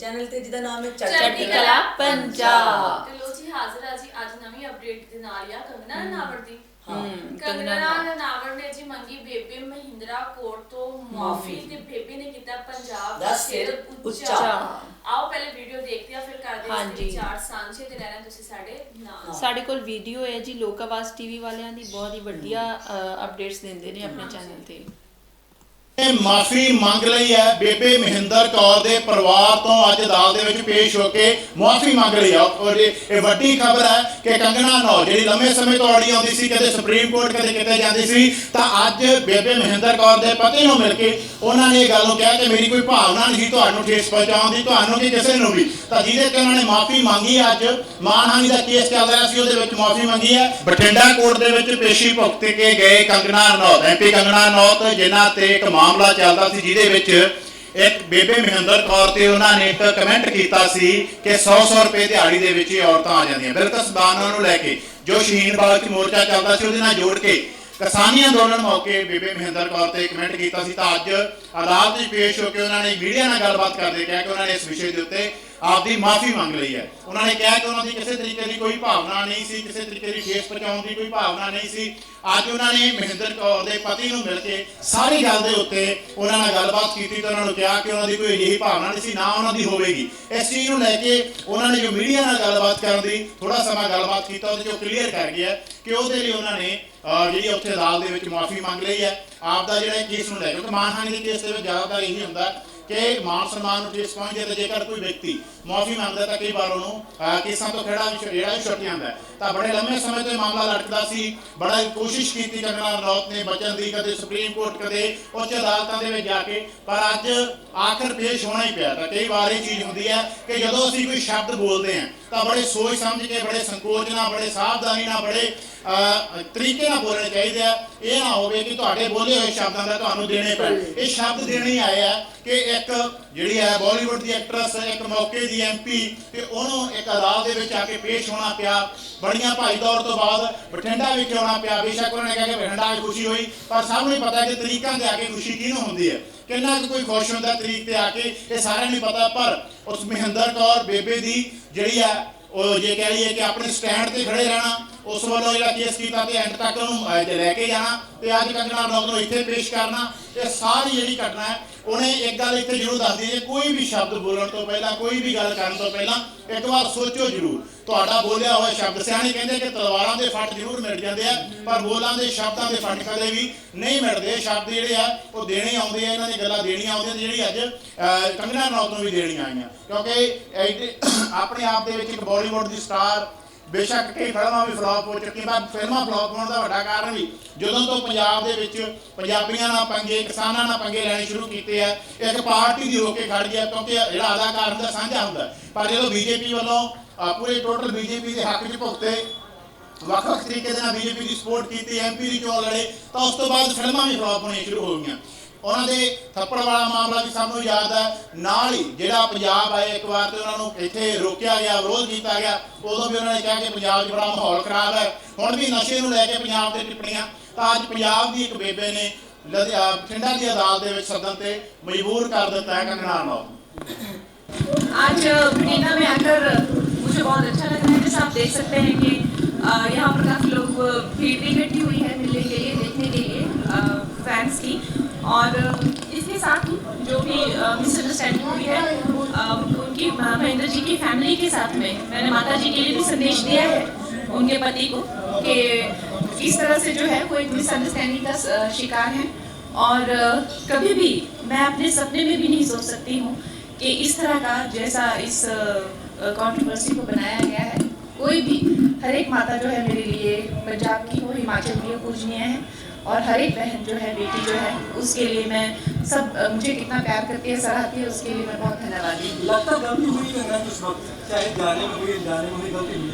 Channel ਤੇ ਜਿਹਦਾ ਨਾਮ ਹੈ ਚੜ੍ਹਦੀ ਕਲਾ ਪੰਜਾਬ। ਤੇ ਲੋ ਜੀ ਹਾਜ਼ਰ ਆ ਜੀ ਅੱਜ ਨਵੀਂ ਅਪਡੇਟ ਦੇ ਨਾਲ ਆ ਕੰਗਨਾ ਰਣਾਵਤ ਦੀ। ਹਾਂ ਕੰਗਨਾ ਰਣਾਵਤ। ਨੇ ਜੀ ਮੰਗੀ ਬੇਬੇ ਮਹਿੰਦਰਾ ਕੋਟ ਤੋਂ ਮਾਫੀ ਮਾਫ਼ੀ। ਤੇ ਬੇਬੇ ਨੇ ਕੀਤਾ ਪੰਜਾਬ ਦਾ ਸਿਰ ਉੱਚਾ। ਆਓ ਪਹਿਲੇ ਵੀਡੀਓ ਦੇਖਦੇ ਆ ਫਿਰ ਕਰਦੇ ਹਾਂ ਇਸ ਹਾਂਜੀ। ਦੇ ਵਿਚਾਰ ਸਾਂਝੇ ਤੇ ਰਹਿਣਾ ਤੁਸੀਂ ਸਾਡੇ ਨਾਲ। ਸਾਡੇ ਕੋਲ ਵੀਡੀਓ ਹੈ ਜੀ ਲੋਕ ਆਵਾਜ਼ ਟੀਵੀ ਵਾਲਿਆਂ ਦੀ ਬਹੁਤ ਹੀ ਵਧੀਆ ਅਪਡੇਟਸ ਦਿੰਦੇ ਨੇ ਆਪਣੇ ਚੈਨਲ ਤੇ। ਨੇ ਮਾਫੀ ਮੰਗ ਲਈ ਹੈ। ਬੇਬੇ ਮਹਿੰਦਰ ਕੌਰ ਦੇ ਪਰਿਵਾਰ ਤੋਂ ਅੱਜ ਅਦਾਲਤ ਦੇ ਵਿੱਚ ਪੇਸ਼ ਹੋ ਕੇ ਮਾਫੀ ਮੰਗ ਲਈ ਹੈ ਔਰ ਇਹ ਵੱਡੀ ਖਬਰ ਹੈ ਕਿ ਕੰਗਨਾ ਨੌ ਜਿਹੜੀ ਲੰਮੇ ਸਮੇਂ ਤੋਂ ਅੜੀ ਆਉਂਦੀ ਸੀ, ਕਦੇ ਸੁਪਰੀਮ ਕੋਰਟ ਕਦੇ ਕਿਤੇ ਜਾਂਦੀ ਸੀ, ਤਾਂ ਅੱਜ ਬੇਬੇ ਮਹਿੰਦਰ ਕੌਰ ਦੇ ਪਤੀ ਨੂੰ ਮਿਲ ਕੇ ਉਹਨਾਂ ਨੇ ਇਹ ਗੱਲ ਨੂੰ ਕਿਹਾ ਕਿ ਮੇਰੀ ਕੋਈ ਭਾਵਨਾ ਨਹੀਂ ਸੀ ਤੁਹਾਨੂੰ ਠੇਸ ਪਹੁੰਚਾਉਣ ਦੀ, ਤੁਹਾਨੂੰ ਕਿ ਕਿਸੇ ਨੂੰ ਵੀ। ਤਾਂ ਜਿਹਦੇ ਤੇ ਉਹਨਾਂ ਨੇ ਮਾਫੀ ਮੰਗੀ ਅੱਜ, ਮਾਨਹਾਨੀ ਦਾ ਕੇਸ ਚੱਲ ਰਿਹਾ ਸੀ, ਉਹਦੇ ਵਿੱਚ ਮਾਫੀ ਮੰਗੀ ਹੈ। ਬਠਿੰਡਾ ਕੋਰਟ ਦੇ ਵਿੱਚ ਪੇਸ਼ੀ ਭੁਗਤ ਕੇ ਗਏ ਕੰਗਨਾ ਰਣੌਤ ਐਮਪੀ ਕੰਗਣਾ ਨੌਤ, ਜਿਨ੍ਹਾਂ ਤੇ ਇੱਕ ਮਾਮਲਾ ਚੱਲਦਾ ਸੀ, ਜਿਹਦੇ ਵਿੱਚ ਇੱਕ ਬੇਬੇ ਮਹਿੰਦਰ ਕੌਰ ਤੇ ਉਹਨਾਂ ਨੇ ਇੱਕ ਕਮੈਂਟ ਕੀਤਾ ਸੀ ਕਿ 100-100 ਰੁਪਏ ਦਿਹਾੜੀ ਦੇ ਵਿੱਚ ਹੀ ਔਰਤਾਂ ਆ ਜਾਂਦੀਆਂ। ਬਿਲਕੁਲ ਸਬਾਨਾਂ ਨੂੰ ਲੈ ਕੇ, ਜੋ ਸ਼ਹੀਨ ਬਾਗ 'ਚ ਮੋਰਚਾ ਚੱਲਦਾ ਸੀ, ਉਹਦੇ ਨਾਲ ਜੋੜ ਕੇ ਕਿਸਾਨੀ ਅੰਦੋਲਨ ਮੌਕੇ ਬੇਬੇ ਮਹਿੰਦਰ ਕੌਰ ਤੇ ਕਮੈਂਟ ਕੀਤਾ ਸੀ। ਤਾਂ ਅੱਜ ਅਦਾਲਤ ਵਿੱਚ ਪੇਸ਼ ਹੋ ਕੇ ਉਹਨਾਂ ਨੇ ਮੀਡੀਆ ਨਾਲ ਗੱਲਬਾਤ ਕਰਦੇ ਕਿਹਾ ਕਿ ਉਹਨਾਂ ਨੇ ਇਸ ਵਿਸ਼ੇ ਦੇ ਉੱਤੇ ਆਪਦੀ ਮਾਫੀ ਮੰਗ ਲਈ ਹੈ। ਉਹਨਾਂ ਨੇ ਕਿਹਾ ਕਿ ਉਹਨਾਂ ਦੀ ਕਿਸੇ ਤਰੀਕੇ ਦੀ ਕੋਈ ਭਾਵਨਾ ਨਹੀਂ ਸੀ ਕਿਸੇ ਤਰੀਕੇ ਦੀ ਠੇਸ ਪਹੁੰਚਾਉਣ ਦੀ ਕੋਈ ਭਾਵਨਾ ਨਹੀਂ ਸੀ। ਅੱਜ ਉਹਨਾਂ ਨੇ ਮਹਿੰਦਰ ਕੌਰ ਦੇ ਪਤੀ ਨੂੰ ਮਿਲ ਕੇ ਸਾਰੀ ਗੱਲ ਦੇ ਉੱਤੇ ਉਹਨਾਂ ਨਾਲ ਗੱਲਬਾਤ ਕੀਤੀ ਤਾਂ ਉਹਨਾਂ ਨੂੰ ਕਿਹਾ ਕਿ ਉਹਨਾਂ ਦੀ ਕੋਈ ਅਜਿਹੀ ਭਾਵਨਾ ਨਹੀਂ ਸੀ ਨਾ ਉਹਨਾਂ ਦੀ ਹੋਵੇਗੀ। ਇਸ ਚੀਜ਼ ਨੂੰ ਲੈ ਕੇ ਉਹਨਾਂ ਨੇ ਜੋ ਮੀਡੀਆ ਨਾਲ ਗੱਲਬਾਤ ਕਰਨ ਦੀ ਥੋੜਾ ਸਮਾਂ ਗੱਲਬਾਤ ਕੀਤਾ ਉਹਦੇ ਚੋਂ ਕਲੀਅਰ ਕਰ ਗਿਆ ਕਿ ਉਹਦੇ ਲਈ ਉਹਨਾਂ ਨੇ ਅਹ, ਜਿਹੜੀ ਉੱਥੇ ਅਦਾਲਤ ਦੇ ਵਿੱਚ ਮਾਫੀ ਮੰਗ ਲਈ ਹੈ। ਆਪ ਦਾ ਜਿਹੜਾ ਕੇਸ ਨੂੰ ਲੈ ਕੇ ਕਿਉਂਕਿ ਮਾਨਹਾਨੀ ਦੇ ਕੇਸ ਦੇ ਵਿੱਚ ਜ਼ਿਆਦਾਤਰ ਇਹੀ ਹੁੰਦਾ ਕਿ ਮਾਨ ਸਨਮਾਨ ਨੂੰ ਠੇਸ ਪਹੁੰਚਦੀ ਹੈ ਜੇਕਰ ਕੋਈ ਵਿਅਕਤੀ ਮਾਫੀ ਮੰਗਦਾ ਤਾਂ ਕਈ ਵਾਰ ਉਹਨੂੰ ਕੇਸਾਂ ਤੋਂ ਖੜਾ ਜਿਹੜਾ ਵੀ ਛੁੱਟ ਜਾਂਦਾ ਤਾਂ ਬੜੇ ਲੰਮੇ ਸਮੇਂ ਤੋਂ ਮਾਮਲਾ ਲਟਕਦਾ ਸੀ। ਬੜਾ ਕੋਸ਼ਿਸ਼ ਕੀਤੀ ਕੰਗਨਾ ਰਣੌਤ ਨੇ ਬਚਣ ਦੀ, ਕਦੇ ਸੁਪਰੀਮ ਕੋਰਟ, ਕਦੇ ਉੱਚ ਅਦਾਲਤਾਂ ਦੇ ਵਿੱਚ ਜਾ ਕੇ। ਪਰ ਅੱਜ ਆਖਰ ਪੇਸ਼ ਹੋਣਾ ਹੀ ਪਿਆ। ਤਾਂ ਕਈ ਵਾਰ ਇਹ ਚੀਜ਼ ਹੁੰਦੀ ਹੈ ਕਿ ਜਦੋਂ ਅਸੀਂ ਕੋਈ ਸ਼ਬਦ ਬੋਲਦੇ ਹਾਂ, ਤਾਂ ਬੜੇ ਸੋਚ ਸਮਝ ਕੇ, ਬੜੇ ਸੰਕੋਚ ਨਾਲ, ਬੜੇ ਸਾਵਧਾਨੀ ਨਾਲ, ਬੜੇ ਤਰੀਕੇ ਨਾਲ ਬੋਲਣੇ ਚਾਹੀਦੇ ਆ ਇਹ ਨਾ ਹੋਵੇ ਕਿ ਤੁਹਾਡੇ ਬੋਲੇ ਹੋਏ ਸ਼ਬਦਾਂ ਦਾ ਤੁਹਾਨੂੰ ਦੇਣੇ ਪੈਣ। ਇਹ ਸ਼ਬਦ ਦੇਣੇ ਆਏ ਆ ਕਿ ਇੱਕ ਜਿਹੜੀ ਹੈ ਬਾਲੀਵੁੱਡ ਦੀ ਐਕਟਰੈਸ ਇੱਕ ਮੌਕੇ ਦੀ ਐਮਪੀ ਤੇ ਉਹਨੂੰ ਇੱਕ ਅਦਾਲਤ ਦੇ ਵਿੱਚ ਆ ਕੇ ਪੇਸ਼ ਹੋਣਾ ਪਿਆ। ਬੜੀਆਂ ਭਾਈ ਦੌੜ ਤੋਂ ਬਾਅਦ ਬਠਿੰਡਾ ਵਿਖੇ ਆਉਣਾ ਪਿਆ। ਬੇਸ਼ੱਕ ਉਹਨਾਂ ਨੇ ਕਿਹਾ ਕਿ ਬਠਿੰਡਾ ਵਿੱਚ ਖੁਸ਼ੀ ਹੋਈ, ਪਰ ਸਭ ਨੂੰ ਪਤਾ ਕਿ ਤਰੀਕਾਂ ਤੇ ਆ ਕੇ ਖੁਸ਼ੀ ਕਿਹਨੂੰ ਹੁੰਦੀ ਹੈ। ਕਿੰਨਾ ਕੁ ਕੋਈ ਖੁਸ਼ ਹੁੰਦਾ ਤਰੀਕ ਤੇ ਆ ਕੇ, ਇਹ ਸਾਰਿਆਂ ਨੂੰ ਪਤਾ, ਪਰ ਉਸ ਮਹਿੰਦਰ ਕੌਰ ਬੇਬੇ ਦੀ ਜਿਹੜੀ ਆ ਉਹ ਜੇ ਕਹਿ ਲਈਏ ਕਿ ਆਪਣੇ ਸਟੈਂਡ ਤੇ ਖੜੇ ਰਹਿਣਾ ਉਸ ਵੱਲੋਂ ਜਿਹੜਾ ਕੇਸ ਕੀਤਾ ਤੇ ਐਂਡ ਤੱਕ ਉਹਨੂੰ ਤੇ ਲੈ ਕੇ ਜਾਣਾ ਤੇ ਅੱਜ ਕੰਗਣਾ ਰਣੌਤ ਨੂੰ ਇੱਥੇ ਪੇਸ਼ ਕਰਨਾ ਇਹ ਸਾਰੀ ਜਿਹੜੀ ਘਟਨਾ ਹੈ ਉਹਨੇ ਇੱਕ ਗੱਲ ਇੱਥੇ ਜ਼ਰੂਰ ਦੱਸਦੀ ਹੈ ਕੋਈ ਵੀ ਸ਼ਬਦ ਬੋਲਣ ਤੋਂ ਪਹਿਲਾਂ ਕੋਈ ਵੀ ਗੱਲ ਕਰਨ ਤੋਂ ਪਹਿਲਾਂ ਇੱਕ ਵਾਰ ਸੋਚੋ ਜ਼ਰੂਰ। ਤੁਹਾਡਾ ਬੋਲਿਆ ਹੋਇਆ ਸ਼ਬਦ ਸਿਆਣੇ ਕਹਿੰਦੇ ਕਿ ਤਲਵਾਰਾਂ ਦੇ ਫੱਟ ਜ਼ਰੂਰ ਮਿਟ ਜਾਂਦੇ ਆ ਪਰ ਬੋਲਾਂ ਦੇ ਸ਼ਬਦਾਂ ਦੇ ਫੱਟ ਕਦੇ ਵੀ ਨਹੀਂ ਮਿਟਦੇ। ਸ਼ਬਦ ਜਿਹੜੇ ਆ ਉਹ ਦੇਣੇ ਆਉਂਦੇ ਆ ਇਹਨਾਂ ਦੀ ਗੱਲਾਂ ਦੇਣੀਆਂ ਆਉਂਦੀਆਂ ਜਿਹੜੀ ਅੱਜ ਅਹ, ਕੰਗਨਾ ਰਣੌਤ ਨੂੰ ਵੀ ਦੇਣੀਆਂ ਆਈਆਂ। ਕਿਉਂਕਿ ਆਪਣੇ ਆਪ ਦੇ ਵਿੱਚ ਇੱਕ ਬਾਲੀਵੁੱਡ ਦੀ ਸਟਾਰ ਬੇਸ਼ੱਕ ਕਈ ਫਿਲਮਾਂ ਵੀ ਫਲॉप ਹੋ ਚੁੱਕੀਆਂ, ਪਰ ਫਿਲਮਾਂ ਫਲॉप ਹੋਣ ਦਾ ਵੱਡਾ ਕਾਰਨ ਵੀ ਜਦੋਂ ਤੋਂ ਪੰਜਾਬ ਦੇ ਵਿੱਚ ਪੰਜਾਬੀਆਂ ਨਾਲ ਪੰਗੇ, ਕਿਸਾਨਾਂ ਨਾਲ ਪੰਗੇ ਲੈਣੇ ਸ਼ੁਰੂ ਕੀਤੇ ਆ, ਇੱਕ ਪਾਰਟੀ ਦੀ ਹੋ ਕੇ ਖੜ ਗਿਆ ਕਿਉਂਕਿ ਜਿਹੜਾ ਅਦਾਕਾਰ ਹੁੰਦਾ ਸਾਂਝਾ ਹੁੰਦਾ। ਪਰ ਜਦੋਂ ਬੀਜੇਪੀ ਵੱਲੋਂ ਪੂਰੇ ਟੋਟਲ ਬੀਜੇਪੀ ਦੇ ਹੱਕ 'ਚ ਭੁਗਤੇ ਵੱਖ ਵੱਖ ਤਰੀਕੇ ਦੇ ਨਾਲ ਬੀਜੇਪੀ ਦੀ ਸਪੋਰਟ ਕੀਤੀ ਐਮਪੀ ਦੀ ਚੋਣ ਲੜੇ, ਤਾਂ ਉਸ ਤੋਂ ਬਾਅਦ ਫਿਲਮਾਂ ਵੀ ਫਲॉप ਹੋਣੀਆਂ ਸ਼ੁਰੂ ਹੋ ਗਈਆਂ। ਉਹਨਾਂ ਦੇ ਥੱਪੜ ਵਾਲਾ ਮਾਮਲਾ ਵੀ ਸਭ ਨੂੰ ਯਾਦ ਹੈ ਨਾਲ ਹੀ ਜਿਹੜਾ ਪੰਜਾਬ ਆਏ ਇੱਕ ਵਾਰ ਤੇ ਉਹਨਾਂ ਨੂੰ ਇੱਥੇ ਰੋਕਿਆ ਗਿਆ ਵਿਰੋਧ ਕੀਤਾ ਗਿਆ ਉਦੋਂ ਵੀ ਉਹਨਾਂ ਨੇ ਕਿਹਾ ਕਿ ਪੰਜਾਬ 'ਚ ਬੜਾ ਮਾਹੌਲ ਖਰਾਬ ਹੈ ਹੁਣ ਵੀ ਨਸ਼ੇ ਨੂੰ ਲੈ ਕੇ ਪੰਜਾਬ ਦੇ ਟਿੱਪਣੀਆਂ ਤਾਂ ਅੱਜ ਪੰਜਾਬ ਦੀ ਇੱਕ ਬੇਬੇ ਨੇ ਲੁਧਿਆ- ਬਠਿੰਡਾ ਦੀ ਅਦਾਲਤ ਦੇ ਵਿੱਚ ਸੱਦਣ ਤੇ ਮਜਬੂਰ ਕਰ ਦਿੱਤਾ ਹੈ ਕੰਗਨਾ ਨੂੰ आज मीना में आकर मुझे बहुत अच्छा लग रहा है जैसे आप देख सकते हैं कि अ, यहाँ पर काफ़ी लोग भीड़ भी इकट्ठी हुई है मिलने के लिए देखने के लिए फैंस की और इसके साथ ही जो भी मिसअंडरस्टैंडिंग हुई है उनकी महेंद्र जी की फैमिली के साथ में मैंने माता जी के लिए भी संदेश दिया है उनके पति को कि इस तरह से जो है वो एक मिसअंडरस्टैंडिंग का शिकार है। और कभी भी मैं अपने सपने में भी नहीं सोच सकती हूँ कि इस तरह का जैसा इस कंट्रोवर्सी को बनाया गया है। कोई भी हर एक माता जो है मेरे लिए पंजाब की हो हिमाचल की हो पूजनीय है और हर एक बहन जो है बेटी जो है उसके लिए मैं सब मुझे कितना प्यार करती है सराहती है उसके लिए मैं बहुत धन्यवाद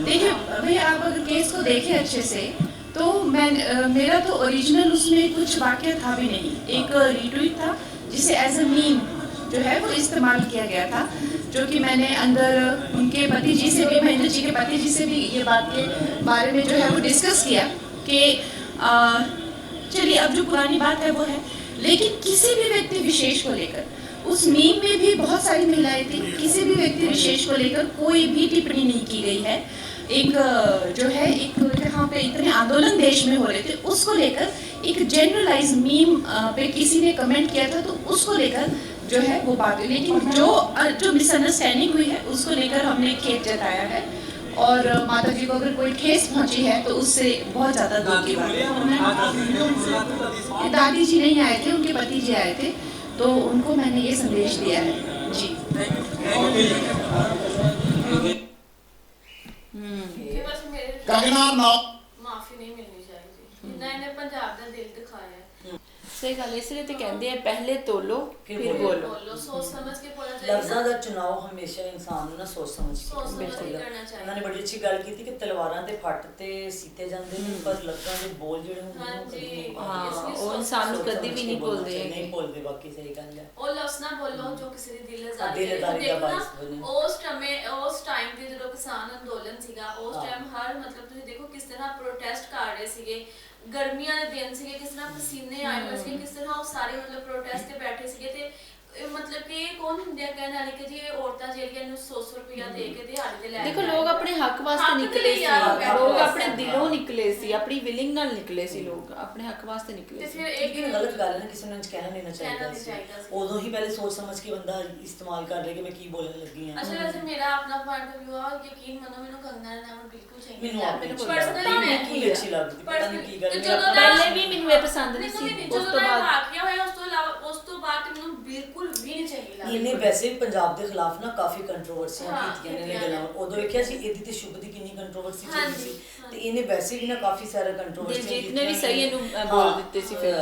देखिए भैया आप अगर केस को देखें अच्छे से तो मैं मेरा तो ओरिजिनल उसमें कुछ वाक्य था भी नहीं। एक रिट्वीट था जिसे एज अ मीम जो है वो इस्तेमाल किया गया था, जो कि मैंने अंदर उनके पति जी से भी, महेंद्र जी के पति जी से भी ये बात के बारे में जो है वो डिस्कस किया कि चलिए अब जो पुरानी बात है वो है। लेकिन किसी भी व्यक्ति विशेष को लेकर, उस मीम में भी बहुत सारी महिलाएँ थी, किसी भी व्यक्ति विशेष को लेकर कोई भी टिप्पणी नहीं की गई है। एक जो है, एक जहाँ पे इतने आंदोलन देश में हो रहे थे, उसको लेकर एक जनरलाइज मीम पे किसी ने कमेंट किया था तो उसको लेकर जो है वो बात है। लेकिन जो जो मिसअंडरस्टैंडिंग हुई है उसको लेकर हमने खेत जताया है। और माता जी को अगर कोई ठेस पहुँची है तो उससे बहुत ज़्यादा दुख की बात दादी जी नहीं आए थे उनके पति जी आए थे तो उनको मैंने ये संदेश दिया है। जी। हम्म। कंगना माफ़ी नहीं मिलनी चाहिए। इन्होंने पंजाब का दिल दिखाया। ਸਹੀ ਗੱਲ ਹੈ, ਇਸ ਲਈ ਤੇ ਕਹਿੰਦੇ ਆ ਪਹਿਲੇ ਤੋਲੋ ਫਿਰ ਫਿਰ ਬੋਲੋ। ਬੋਲੋ ਸੋਚ ਸਮਝ ਕੇ ਬੋਲਣਾ ਚਾਹੀਦਾ ਲਫ਼ਜ਼ਾਂ ਦਾ ਚੁਣਾਵ ਹਮੇਸ਼ਾ ਇਨਸਾਨ ਨੂੰ ਨਾ ਸੋਚ ਸਮਝ ਕੇ ਸੋਚ ਸਮਝ ਬਿਲਕੁਲ। ਕੇ ਕਰਨਾ ਚਾਹੀਦਾ। ਉਹਨਾਂ ਨੇ ਬੜੀ ਅੱਛੀ ਗੱਲ ਕੀਤੀ ਕਿ ਤਲਵਾਰਾਂ ਤੇ ਫੱਟ ਤੇ ਸੀਤੇ ਜਾਂਦੇ ਨੇ ਪਰ ਲੱਤਾਂ ਦੇ ਬੋਲ ਜਿਹੜੇ ਹੁੰਦੇ ਨੇ ਉਹ ਕਦੀ ਹਾਂਜੀ। ਨਹੀਂ ਹਾਂ ਇਸ ਲਈ ਉਹ ਇਨਸਾਨ ਨੂੰ ਕਦੀ ਵੀ ਨਹੀਂ ਭੁੱਲਦੇ ਨਹੀਂ ਹੈਗੇ ਭੁੱਲਦੇ ਬਾਕੀ ਸਹੀ ਗੱਲ ਹੈ ਉਹ ਲਫ਼ਜ਼ ਨਾ ਬੋਲੋ ਜੋ ਕਿਸੇ ਦੀ ਦਿਲ ਹਾਂ, ਅਜ਼ਾਰੀ ਦਿਲ ਅਜ਼ਾਰੀ ਦਾ ਬਾਇਸ ਬਣੇ। ਉਸ ਟਮੇ ਉਸ ਟਾਈਮ ਤੇ ਜਦੋਂ ਕਿਸਾਨ ਅੰਦੋਲਨ ਸੀਗਾ ਉਸ ਹਾਂ। ਟਾਈਮ ਹਰ ਮਤਲਬ ਤੁਸੀਂ ਦੇਖੋ ਕਿਸ ਤਰ੍ਹਾਂ ਪ੍ਰੋਟੈਸਟ ਕਰ ਰਹੇ ਸੀਗੇ ਗਰਮੀਆਂ ਦੇ ਦਿਨ ਸੀਗੇ, ਕਿਸ ਤਰ੍ਹਾਂ ਪਸੀਨੇ ਆਏ ਹੋਏ ਸੀ ਕਿਸ ਤਰ੍ਹਾਂ ਉਹ ਸਾਰੇ ਮਤਲਬ ਪ੍ਰੋਟੈਸਟ ਤੇ ਬੈਠੇ ਸੀਗੇ ਤੇ ਇਹ ਮਤਲਬ ਕਿ ਇਹ ਕੌਣ ਹੁੰਦੇ ਆ ਕਹਿਣ ਵਾਲੇ ਕਿ ਜੀ ਇਹ ਔਰਤਾਂ ਜਿਹੜੀਆਂ ਨੂੰ 100 ਰੁਪਇਆ ਦੇ ਕੇ ਦਿਹਾੜੀ ਤੇ ਲੈ ਦੇਖੋ ਕੇ ਲੋਕ ਆਏ। ਆਪਣੇ ਹੱਕ ਵਾਸਤੇ ਹੱਕ ਦੇ ਨਿਕਲੇ ਲਈ ਸੀ। ਯਾਰ ਉਹ ਹੱਕ ਲੋਕ ਵਾਸਤੇ, ਆਪਣੇ ਦਿਲੋਂ ਹਾਂ। ਨਿਕਲੇ ਸੀ ਆਪਣੀ ਵਿਲਿੰਗ ਨਾਲ ਨਿਕਲੇ ਸੀ ਲੋਕ ਆਪਣੇ ਹੱਕ ਵਾਸਤੇ ਤੇ ਨਿਕਲੇ ਸੀ। ਫਿਰ ਇਹ ਲੇਕਿਨ ਗਲਤ ਗੱਲ ਹੈ ਨਾ ਕਿਸੇ ਨੂੰ ਇੰਝ ਕਹਿਣਾ ਨਹੀਂ ਨਾ ਕਹਿਣਾ ਚਾਹੀਦਾ ਨਹੀਂ ਚਾਹੀਦਾ ਸੀ। ਸੀ। ਉਦੋਂ ਹੀ ਪਹਿਲੇ ਸੋਚ ਸਮਝ ਕੇ ਬੰਦਾ ਇਸਤੇਮਾਲ ਕਰ ਲੇ ਕਿ ਮੈਂ ਕੀ ਬੋਲਣ ਲੱਗੀ ਹਾਂ। ਅੱਛਾ ਵੈਸੇ ਮੇਰਾ ਆਪਣਾ ਪੁਆਇੰਟ ਆਫ View ਆ ਯਕੀਨ ਮੰਨੋ ਮੈਨੂੰ ਕੰਗਨਾ ਨਾਮ ਬਿਲਕੁਲ ਚਾਹੀਦੀ ਮੈਨੂੰ ਆਪ ਮੈਨੂੰ ਪਤਾ। ਮੈਂ ਕੀ ਅੱਛੀ ਲੱਗਦੀ ਪਤਾ ਨਹੀਂ ਕੀ ਗੱਲ ਜਦੋਂ ਦਾ- ਪਹਿਲੇ ਵੀ ਮੈਨੂੰ ਇਹ ਪਸੰਦ ਨਹੀਂ ਸੀ, ਜਦੋਂ ਉਸ ਤੋਂ ਦਾ ਇਹ ਬਾਅਦ- ਵਾਕਿਆ ਹੋਇਆ ਉਸ ਤੋਂ ਇਲਾਵਾ ਉਸ ਤੋਂ ਬਾਅਦ ਤੇ ਮੈਨੂੰ ਬਿਲਕੁਲ ਵੀ ਨਹੀਂ ਚਾਹੀਦੀ ਲੱਗਦੀ ਇਹਨੇ ਵੈਸੇ ਪੰਜਾਬ ਦੇ ਖਿਲਾਫ ਨਾ ਕਾਫੀ ਕੰਟਰੋਵਰਸੀਆਂ ਹਾਂ, ਕੀਤੀਆਂ ਨੇ ਕੀਤੀਆਂ ਗੱਲਾਂ ਨੇ। ਉਦੋਂ ਵੇਖਿਆ ਸੀ ਇਹਦੀ ਤੇ ਸ਼ੁਭ ਦੀ ਕਿੰਨੀ ਕੰਟਰੋਵਰਸੀ ਚੱਲੀ ਹਾਂਜੀ, ਸੀ। ਤੇ ਇਹਨੇ ਵੈਸੇ ਵੀ ਨਾ ਕਾਫੀ ਸਾਰਾ ਕੰਟਰੋਵਰਸੀ ਦਿਲਜੀਤ ਨੇ ਵੀ ਸਹੀ ਇਹਨੂੰ, ਅ, ਬੋਲ ਦਿੱਤੇ ਸੀ ਫਿਰ।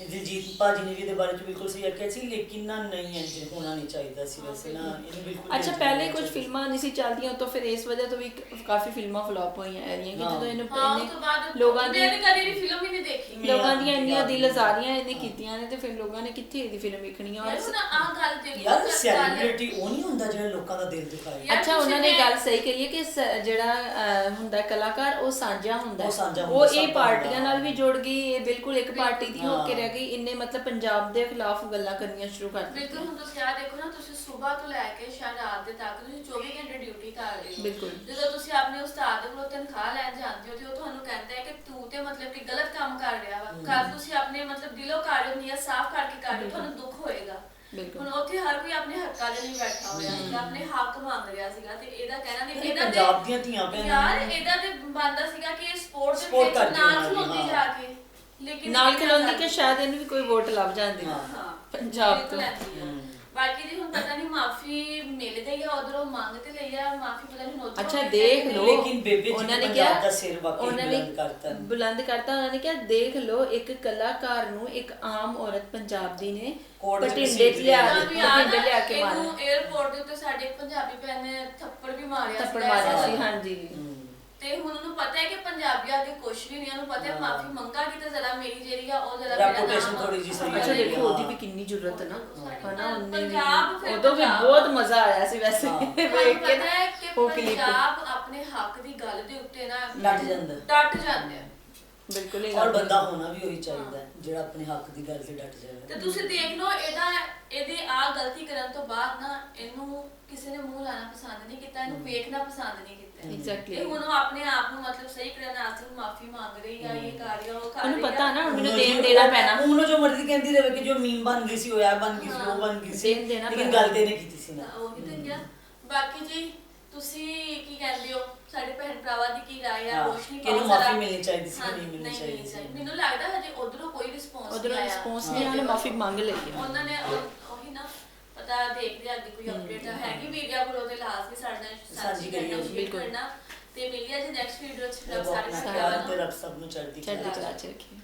ਦਿਲਜੀਤ ਭਾਜੀ ਨੇ ਵੀ ਇਹਦੇ ਬਾਰੇ ਚ ਬਿਲਕੁਲ ਸਹੀ ਆਖਿਆ ਸੀ ਲੇਕਿਨ ਨਾ ਨਹੀਂ ਇੰਜ ਹੋਣਾ ਨਹੀਂ ਚਾਹੀਦਾ ਸੀ ਵੈਸੇ ਨਾ ਇਹਨੂੰ ਬਿਲਕੁਲ ਅੱਛਾ ਪਹਿਲੇ ਕੁਝ। ਫਿਲਮਾਂ ਨਹੀਂ ਸੀ ਚੱਲਦੀਆਂ ਤਾਂ ਫਿਰ ਇਸ ਵਜ੍ਹਾ ਤੋਂ ਵੀ ਕ- ਕਾਫੀ ਫਿਲਮਾਂ ਫਲॉप ਹੋਈਆਂ ਇਹਦੀਆਂ ਕਿ ਹਾਂ। ਜਦੋਂ ਇਹਨੂੰ ਤੋਂ ਇਹਨੇ ਬਾਅਦ ਲੋਕਾਂ ਦੀ ਤਾਂ ਕਦੀ ਦੀ ਫਿਲਮ ਹੀ ਨਹੀਂ ਦੇਖੀ ਲੋਕਾਂ ਦੀਆਂ ਇੰਨੀਆਂ ਦਿਲ ਨਹੀਂ। ਅਜ਼ਾਰੀਆਂ ਇਹਨੇ ਕੀਤੀਆਂ ਨੇ ਤੇ ਫਿਰ ਲੋਕਾਂ ਨੇ ਕਿੱਥੇ ਇਹਦੀ ਫਿਲਮ ਵੇਖਣੀ ਆ ਔਰ ਆਹ ਗੱਲ ਦੇਖੋ ਯਾਰ ਸੈਲੀਬ੍ਰਿਟੀ ਉਹ ਨਹੀਂ ਹੁੰਦਾ ਜਿਹੜਾ ਲੋਕਾਂ ਦਾ ਦਿਲ ਦਿਖਾਏ ਅੱਛਾ ਉਹਨਾਂ ਨੇ ਗੱਲ ਸਹੀ ਕਹੀ ਹੈ ਕਿ ਜਿਹੜਾ ਹੁੰਦਾ ਕਲਾਕਾਰ ਉਹ ਸਾਂਝਾ ਹੁੰਦਾ ਉਹ ਇਹ ਪਾਰਟੀਆਂ। ਨਾਲ ਵੀ ਜੁੜ ਗਈ ਇਹ ਬਿਲਕੁਲ ਇੱਕ ਪਾਰਟੀ ਦੀ ਹੋ ਕੇ। ਰਹਿ ਗਈ ਇੰਨੇ ਮਤਲਬ ਪੰਜਾਬ ਦੇ ਖਿਲਾਫ ਗੱਲਾਂ ਕਰਨੀਆਂ ਸ਼ੁਰੂ ਕਰ ਬਿਲਕੁਲ ਦਿੱਤੀਆਂ ਹੁਣ ਤੁਸੀਂ ਆ ਦੇਖੋ ਨਾ ਤੁਸੀਂ ਸਵੇਰ ਤੋਂ ਲੈ ਕੇ ਸ਼ਾਇਦ ਰਾਤ ਦੇ ਤੱਕ ਤੁਸੀਂ 24 ਘੰਟੇ ਡਿਊਟੀ ਕਰ ਰਹੇ ਹੋ ਬਿਲਕੁਲ। ਜਦੋਂ ਤੁਸੀਂ ਆਪਣੇ ਉਸਤਾਦ ਕੋਲੋਂ ਤਨਖਾਹ ਲੈਣ ਜਾਂਦੇ ਹੋ ਤੇ ਉਹ ਤੁਹਾਨੂੰ ਕਹਿੰਦਾ ਹੈ ਕਿ ਤੂੰ ਤੇ ਮਤਲਬ ਕਿ ਗਲਤ ਕੰਮ ਕਰ ਰਿਹਾ ਵਾ ਕੱਲ ਤੁਸੀਂ ਆਪਣੇ ਮਤਲਬ ਦਿਲੋਂ ਕਰ ਰਹੇ ਹੋ ਨੀਅਤ ਸਾਫ਼ ਕਰਕੇ ਕਰ ਰਹੇ ਹੋ ਤੁਹਾਨੂੰ ਦੁੱਖ ਹੋਏਗਾ ਬਿਲਕੁਲ। ਹੁਣ ਉੱਥੇ ਹਰ ਕੋਈ ਆਪਣੇ ਹੱਕਾਂ ਦੇ ਲਈ ਬੈਠਾ ਹੋਇਆ ਸੀਗਾ ਆਪਣੇ ਹੱਕ ਮੰਗ ਰਿਹਾ ਸੀਗਾ ਤੇ ਇਹਦਾ ਕਹਿਣਾ ਨਹੀਂ ਤੇ- ਪੰਜਾਬ ਦੀਆਂ ਧੀਆਂ ਭੈਣਾਂ ਯਾਰ ਨੇ। ਇਹਦਾ ਤੇ ਬੰਦਾ ਸੀਗਾ ਕਿ ਸਪੋਰਟ ਦੇ Support ਵਿੱਚ ਕਰਦੀ ਉਹਨਾਂ ਦੀ, ਖਲੋਤੀ ਹਾਂ। ਜਾ ਕੇ ਲੇਕਿਨ ਨਾਲ ਖਲੋਂਦੀ ਕਿ ਸ਼ਾਇਦ ਇਹਨੂੰ ਵੀ ਕੋਈ ਵੋਟ ਲੱਭ ਜਾਂਦੀ ਹਾਂ। ਪੰਜਾਬ ਤੋਂ। ਬਾਕੀ ਦੀ ਹੁਣ ਪਤਾ ਨਹੀਂ ਮਾਫੀ ਮਿਲਦੇ ਜਾਂ ਉਧਰੋਂ ਮੰਗ ਤੇ ਲਈ ਆ ਮਾਫੀ ਪਤਾ ਨਹੀਂ ਉਧਰੋਂ ਅੱਛਾ ਦੇਖ ਲੋ ਲੇਕਿਨ ਬੇਬੇ ਜੀ ਉਹਨਾਂ ਨੇ ਕਿਹਾ ਦਾ ਸਿਰ ਵਾਕਈ ਉਹਨਾਂ ਨੇ ਬੁਲੰਦ ਕਰਤਾ। ਬੁਲੰਦ ਕਰਤਾ ਉਹਨਾਂ ਨੇ ਕਿਹਾ ਦੇਖ ਲੋ ਇੱਕ ਕਲਾਕਾਰ ਨੂੰ ਇੱਕ ਆਮ ਔਰਤ ਪੰਜਾਬ ਦੀ ਨੇ ਪਟਿੰਡੇ ਚ ਲਿਆ ਪਟਿੰਡੇ ਲਿਆ ਕੇ ਮਾਰਿਆ ਇਹਨੂੰ 에어ਪੋਰਟ ਦੇ ਉੱਤੇ ਸਾਡੇ ਪੰਜਾਬੀ ਭੈਣ ਨੇ ਥੱਪੜ ਵੀ ਮਾਰਿਆ ਥੱਪੜ ਮਾਰਿਆ ਸੀ। ਹਾਂਜੀ ਤੇ ਹੁਣ ਉਹਨੂੰ ਪਤਾ ਹੈ ਕਿ ਪੰਜਾਬੀਆਂ ਅੱਗੇ ਕੁਝ ਵੀ ਨਹੀਂ ਉਹਨੂੰ ਪਤਾ ਹੈ। ਮਾਫੀ ਮੰਗਾਗੀ ਤਾਂ ਜ਼ਰਾ ਮੇਰੀ ਜਿਹੜੀ ਆ ਉਹ ਜ਼ਰਾ Reputation ਥੋੜ੍ਹੀ ਜਿਹੀ ਸਹੀ ਅੱਛਾ। ਦੇਖੋ ਉਹਦੀ ਵੀ ਕਿੰਨੀ ਜ਼ਰੂਰਤ ਹੈ ਨਾ ਹਨਾ ਉਹਨੇ ਵੀ ਪੰਜਾਬ ਫਿਰ ਉਦੋਂ ਵੀ ਪੰਜਾਬ। ਬਹੁਤ ਮਜ਼ਾ ਆਇਆ ਸੀ ਵੈਸੇ। ਵੇਖ ਕੇ ਪਤਾ ਹੈ ਨਾ ਕਿ ਉਹ ਕਲਿੱਪ ਪੰਜਾਬ ਆਪਣੇ ਹੱਕ ਦੀ ਗੱਲ ਦੇ ਉੱਤੇ ਨਾ ਡਟ ਜਾਂਦਾ। ਡਟ ਜਾਂਦੇ ਆ ਬਿਲਕੁਲ ਇਹ ਔਰ ਗੱਲ ਬੰਦਾ ਹੋਣਾ ਵੀ ਉਹੀ ਚਾਹੀਦਾ ਹੈ, ਜਿਹੜਾ ਆਪਣੇ ਹੱਕ ਦੀ ਗੱਲ ਤੇ ਡਟ ਜਾਵੇ। ਤੇ ਤੁਸੀਂ ਦੇਖ ਲਓ ਇਹਦਾ ਇਹਦੇ ਆ ਗਲਤੀ ਕਰਨ ਤੋਂ ਬਾਅਦ ਨਾ ਇਹਨੂੰ ਕਿਸੇ ਨੇ ਮੂੰਹ ਲਾਣਾ ਪਸੰਦ ਨਹੀਂ ਕੀਤਾ ਇਹਨੂੰ ਵੇਖਣਾ ਪਸੰਦ ਨਹੀਂ ਕੀਤਾ। Exactly. ਇਹ ਹੁਣ ਉਹ ਆਪਣੇ ਆਪ ਨੂੰ ਮਤਲਬ ਸਹੀ ਕਰਨ ਵਾਸਤੇ ਮਾਫੀ ਮੰਗ ਰਹੀ ਆ ਇਹ ਕਰ ਰਹੀ ਆ ਉਹ ਕਰ ਰਹੀ ਉਹਨੂੰ ਆ। ਪਤਾ ਨਾ ਹੁਣ ਮੈਨੂੰ ਦੇਣ ਦੇਣਾ ਪੈਣਾ। ਉਹਨੂੰ ਜੋ ਮਰਜ਼ੀ ਕਹਿੰਦੀ ਰਹੇ ਕਿ ਜੋ ਮੀਮ ਬਣ ਗਈ ਸੀ ਉਹ ਆ ਬਣ ਗਈ ਸੀ ਉਹ ਬਣ ਗਈ ਸੀ ਦੇਣ ਦੇਣਾ ਲੇਕਿਨ ਪੈਣਾ। ਗੱਲ ਤੇ ਇਹਨੇ ਕੀਤੀ ਸੀ ਨਾ। ਉਹੀ ਤਾਂ ਕਿਹਾ ਬਾਕੀ ਜੀ ਤੁਸੀਂ ਕੀ ਕਹਿੰਦੇ ਹੋ? ਸਾਡੇ ਭੈਣ ਭਰਾਵਾਂ ਦੀ ਕੀ ਰਾਏ ਆ? ਹਾਂ, ਰੋਸ਼ਨੀ ਕਿ ਇਹਨੂੰ ਕੌਰ ਜ਼ਰਾ- ਮਾਫ਼ੀ ਮਿਲਣੀ ਚਾਹੀਦੀ ਸੀ? ਹਾਂ, ਨਹੀਂ ਮਿਲਣੀ ਚਾਹੀਦੀ ਸੀ। ਮੈਨੂੰ ਲੱਗਦਾ ਹਜੇ ਉਧਰੋਂ ਕੋਈ ਰਿਸਪੌਂਸ ਉਧਰੋਂ ਰਿਸਪੌਂਸ ਨਹੀਂ ਉਹਨੇ ਮਾਫੀ ਮੰਗ ਲਈ ਹੈ ਉਹਨਾਂ ਨੇ ਉਹ- ਉਹੀ ਨਾ ਪਤਾ ਦੇਖਦੇ ਆ ਅੱਗੇ ਕੋਈ ਅਪਡੇਟ ਹੈਗੀ ਵੀਡੀਓ ਪਰ ਉਹਦੇ ਲਾਸਟ ਵੀ ਸਾਡੇ ਨਾਲ ਸਾਂਝੀ ਸਾਂਝੀ ਕਰੀਏ, ਕਰਨਾ ਸ਼ੇਅਰ ਬਿਲਕੁਲ। ਕਰਨਾ। ਤੇ ਮਿਲਿਆ ਜੀ ਨੈਕਸਟ ਵੀਡੀਓ ਚ ਰੱਬ ਸਾਰੇ ਆਪਣਾ ਭਰਾਵਾਂ ਨੂੰ ਤੇ ਰੱਬ ਸਭ ਨੂੰ ਚੜ੍ਹਦੀ ਚੜ੍ਹਦੀ ਕਲਾ ਕਲਾ ਚ ਰੱਖੀ।